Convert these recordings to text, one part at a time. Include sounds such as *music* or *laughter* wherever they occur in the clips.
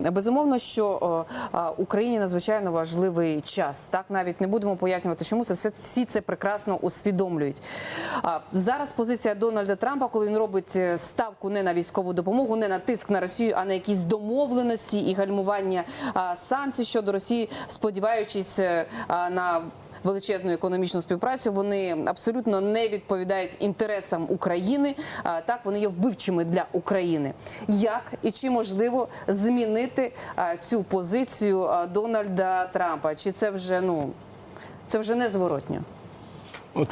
Безумовно, що Україні надзвичайно важливий час. Так навіть не будемо пояснювати, чому це все всі це прекрасно усвідомлюють. Зараз позиція Дональда Трампа, коли він робить е, ставку не на військову допомогу, не на тиск на Росію, а на якісь домовленості і гальмування санкцій щодо Росії, сподіваючись е, на величезну економічну співпрацю. Вони абсолютно не відповідають інтересам України. Так, вони є вбивчими для України. Як і чи можливо змінити цю позицію Дональда Трампа? Чи це вже ну це вже незворотньо? От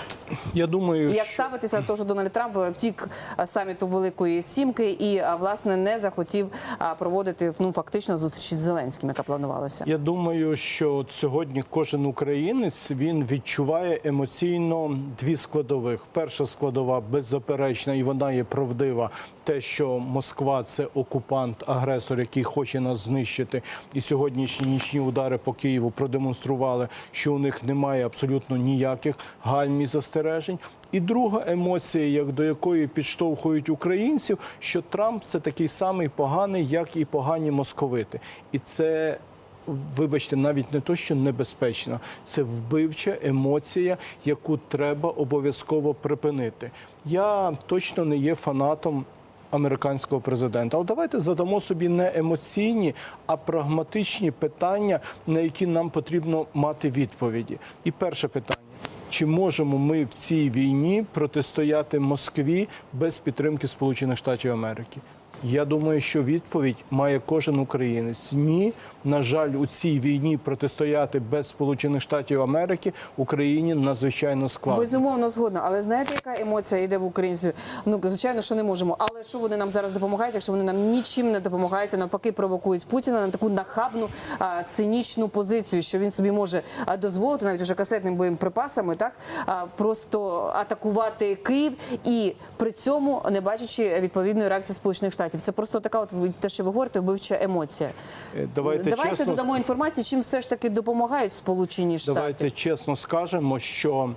я думаю, як що... ставитися до того, що Дональд Трамп втік саміту Великої Сімки і власне не захотів проводити ну фактично зустріч з Зеленським, яка планувалася? Я думаю, що от сьогодні кожен українець він відчуває емоційно дві складових. Перша складова беззаперечна, і вона є правдива. Те, що Москва це окупант, агресор, який хоче нас знищити, і сьогоднішні нічні удари по Києву продемонстрували, що у них немає абсолютно ніяких гальм і застережень. І друга емоція, як до якої підштовхують українців, що Трамп це такий самий поганий, як і погані московити, і це вибачте, навіть не то, що небезпечно, це вбивча емоція, яку треба обов'язково припинити. Я точно не є фанатом. Американського президента, але давайте задамо собі не емоційні, а прагматичні питання, на які нам потрібно мати відповіді. І перше питання: чи можемо ми в цій війні протистояти Москві без підтримки Сполучених Штатів Америки? Я думаю, що відповідь має кожен українець. Ні, на жаль, у цій війні протистояти без Сполучених Штатів Америки Україні надзвичайно складно. Безумовно згодна, але знаєте, яка емоція йде в українців? Ну звичайно, що не можемо. Але що вони нам зараз допомагають, якщо вони нам нічим не допомагають, навпаки провокують Путіна на таку нахабну цинічну позицію, що він собі може дозволити навіть уже касетним боєприпасами, так а, просто атакувати Київ і при цьому не бачачи відповідної реакції Сполучених Штатів. Це просто така, от те, що ви говорите, вбивча емоція. Е, Давайте, Давайте чесно, додамо інформацію, чим все ж таки допомагають Сполучені Штати. давайте чесно скажемо, що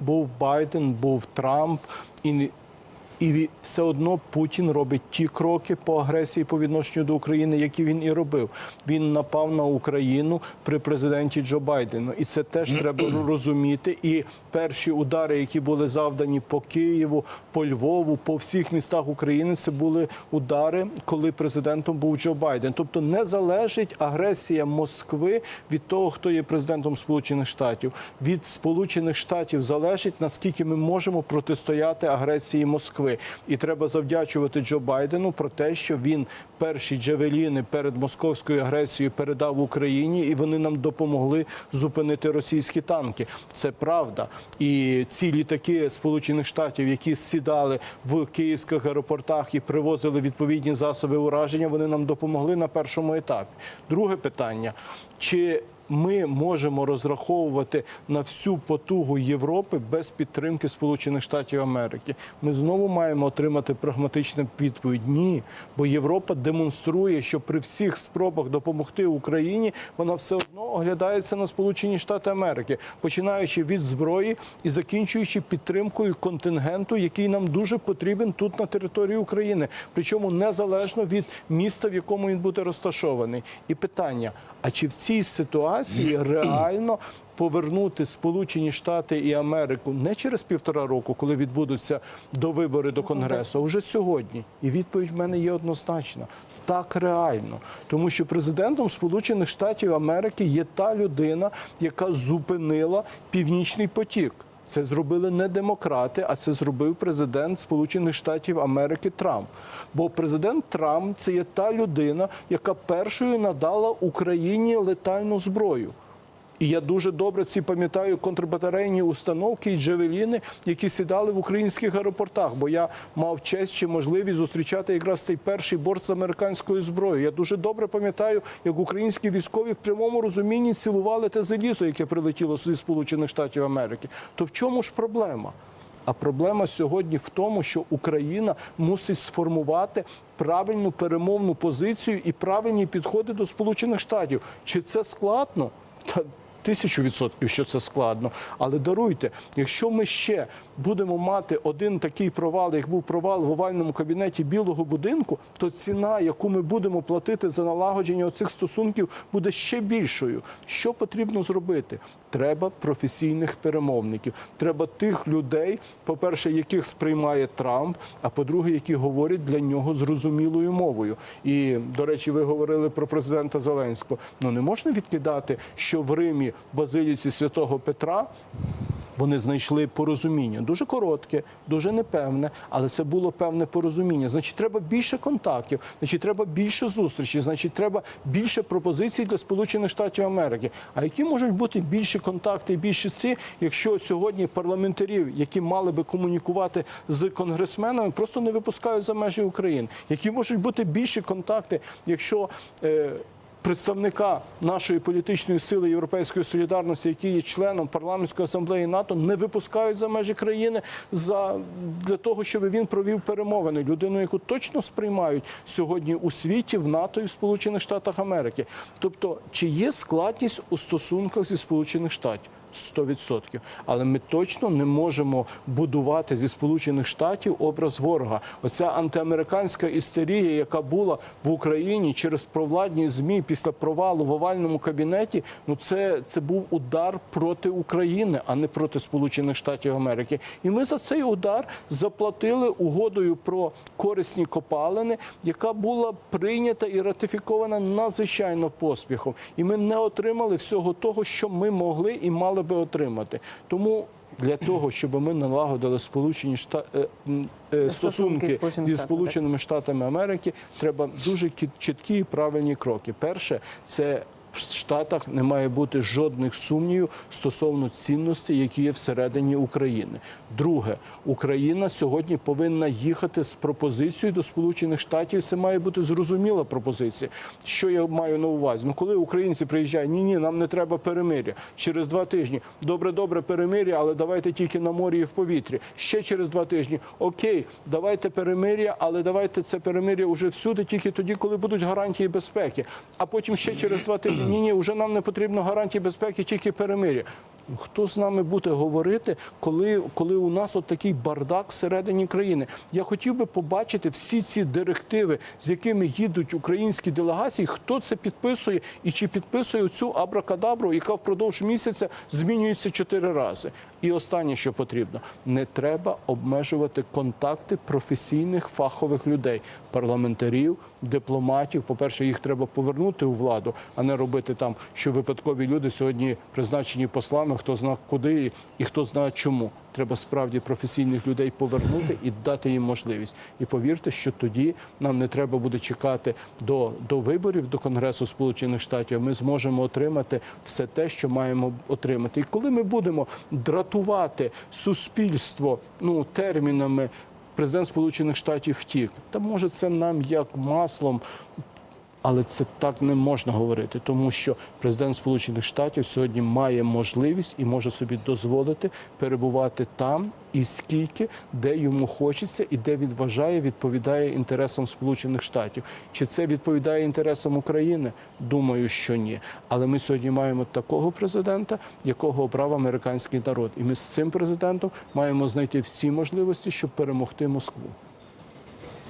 був Байден, був Трамп, і, і все одно Путін робить ті кроки по агресії по відношенню до України, які він і робив. Він напав на Україну при президенті Джо Байдену, і це теж треба розуміти. І перші удари, які були завдані по Києву, по Львову, по всіх містах України, це були удари, коли президентом був Джо Байден. Тобто не залежить агресія Москви від того, хто є президентом Сполучених Штатів. Від Сполучених Штатів залежить наскільки ми можемо протистояти агресії Москви. І треба завдячувати Джо Байдену про те, що він перші джавеліни перед московською агресією передав Україні, і вони нам допомогли зупинити російські танки. Це правда. І ці літаки Сполучених Штатів, які сідали в київських аеропортах і привозили відповідні засоби ураження, вони нам допомогли на першому етапі. Друге питання: чи ми можемо розраховувати на всю потугу Європи без підтримки Сполучених Штатів Америки. Ми знову маємо отримати прагматичну відповідь. Ні, бо Європа демонструє, що при всіх спробах допомогти Україні вона все одно оглядається на Сполучені Штати Америки, починаючи від зброї і закінчуючи підтримкою контингенту, який нам дуже потрібен тут на території України, причому незалежно від міста, в якому він буде розташований. І питання: а чи в цій ситуації *clears throat* реально повернути Сполучені Штати і Америку не через півтора року, коли відбудуться до вибори до конгресу, а вже сьогодні? І відповідь в мене є однозначна. Так реально, тому що президентом Сполучених Штатів Америки є та людина, яка зупинила північний потік. Це зробили не демократи, а це зробив президент Сполучених Штатів Америки Трамп. Бо президент Трамп це є та людина, яка першою надала Україні летальну зброю. І я дуже добре ці пам'ятаю контрбатарейні установки і джавеліни, які сідали в українських аеропортах. Бо я мав честь чи можливість зустрічати якраз цей перший борт з американською зброєю. Я дуже добре пам'ятаю, як українські військові в прямому розумінні цілували те залізо, яке прилетіло зі Сполучених Штатів Америки. То в чому ж проблема? А проблема сьогодні в тому, що Україна мусить сформувати правильну перемовну позицію і правильні підходи до Сполучених Штатів. Чи це складно? Та тисячу відсотків, що це складно. Але даруйте, якщо ми ще будемо мати один такий провал, як був провал в овальному кабінеті Білого будинку, то ціна, яку ми будемо платити за налагодження цих стосунків, буде ще більшою. Що потрібно зробити? Треба професійних перемовників. Треба тих людей, по-перше, яких сприймає Трамп, а по-друге, які говорять для нього зрозумілою мовою. І, до речі, ви говорили про президента Зеленського. Ну не можна відкидати, що в Римі в базиліці святого Петра. Вони знайшли порозуміння дуже коротке, дуже непевне, але це було певне порозуміння. Значить, треба більше контактів, значить, треба більше зустрічей, значить, треба більше пропозицій для Сполучених Штатів Америки. А які можуть бути більші контакти і більше ці, якщо сьогодні парламентарів, які мали би комунікувати з конгресменами, просто не випускають за межі України? Які можуть бути більші контакти, якщо е, представника нашої політичної сили Європейської солідарності, який є членом парламентської асамблеї НАТО, не випускають за межі країни за для того, щоб він провів перемовини. Людину, яку точно сприймають сьогодні у світі, в НАТО і в Сполучених Штатах Америки. Тобто, чи є складність у стосунках зі Сполучених Штатів? 100%. Але ми точно не можемо будувати зі Сполучених Штатів образ ворога. Оця антиамериканська істерія, яка була в Україні через провладні змі після провалу в овальному кабінеті. Ну це, це був удар проти України, а не проти Сполучених Штатів Америки. І ми за цей удар заплатили угодою про корисні копалини, яка була прийнята і ратифікована надзвичайно поспіхом. І ми не отримали всього того, що ми могли і мали би отримати. Тому для того, щоб ми налагодили сполучені Шта... е, е, Стосунки зі Сполученими Штатами Америки, треба дуже кі- чіткі і правильні кроки. Перше, це в Штатах не має бути жодних сумнівів стосовно цінностей, які є всередині України. Друге, Україна сьогодні повинна їхати з пропозицією до Сполучених Штатів. Це має бути зрозуміла пропозиція. Що я маю на увазі? Ну, коли українці приїжджають, ні, ні, нам не треба перемиря. Через два тижні добре, добре перемиря, але давайте тільки на морі і в повітрі. Ще через два тижні. Окей, давайте перемиря, але давайте це перемиря уже всюди, тільки тоді, коли будуть гарантії безпеки. А потім ще через два тижні. Ні, ні, вже нам не потрібно гарантії безпеки, тільки перемиря. Хто з нами буде говорити, коли, коли у нас от такий бардак всередині країни? Я хотів би побачити всі ці директиви, з якими їдуть українські делегації, хто це підписує і чи підписує цю абракадабру, яка впродовж місяця змінюється чотири рази. І останнє, що потрібно, не треба обмежувати контакти професійних фахових людей, парламентарів, дипломатів. По перше, їх треба повернути у владу, а не робити там, що випадкові люди сьогодні призначені послами, хто зна куди і хто знає чому. Треба справді професійних людей повернути і дати їм можливість. І повірте, що тоді нам не треба буде чекати до, до виборів до Конгресу Сполучених Штатів. Ми зможемо отримати все те, що маємо отримати. І коли ми будемо дратувати суспільство ну термінами. Президент Сполучених Штатів втік. Та може це нам як маслом але це так не можна говорити, тому що президент Сполучених Штатів сьогодні має можливість і може собі дозволити перебувати там і скільки, де йому хочеться, і де він вважає, відповідає інтересам Сполучених Штатів. Чи це відповідає інтересам України? Думаю, що ні. Але ми сьогодні маємо такого президента, якого обрав американський народ, і ми з цим президентом маємо знайти всі можливості, щоб перемогти Москву.